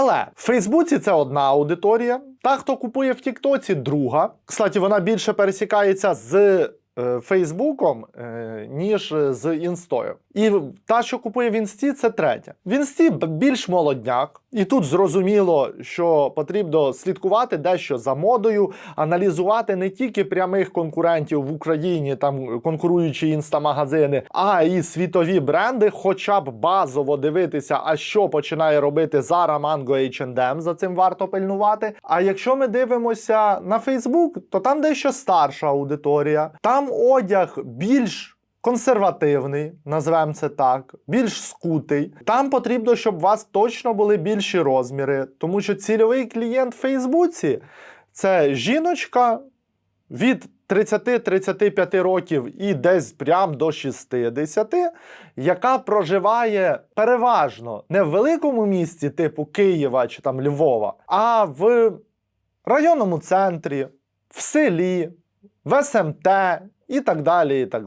Але в Фейсбуці це одна аудиторія. Та, хто купує в Тіктоці, друга. Кстати, вона більше пересікається з Фейсбуком, е, ніж з інстою. І та, що купує в інсті, це третя. В інсті більш молодняк, і тут зрозуміло, що потрібно слідкувати дещо за модою, аналізувати не тільки прямих конкурентів в Україні, там конкуруючі інстамагазини, а і світові бренди, хоча б базово дивитися, а що починає робити Zara, Mango, H&M, за цим варто пильнувати. А якщо ми дивимося на Facebook, то там дещо старша аудиторія, там одяг більш консервативний, назвемо це так, більш скутий. Там потрібно, щоб у вас точно були більші розміри, тому що цільовий клієнт в Фейсбуці це жіночка від 30-35 років і десь прям до 60, яка проживає переважно не в великому місті, типу Києва чи там Львова, а в районному центрі, в селі, в СМТ і так далі. і так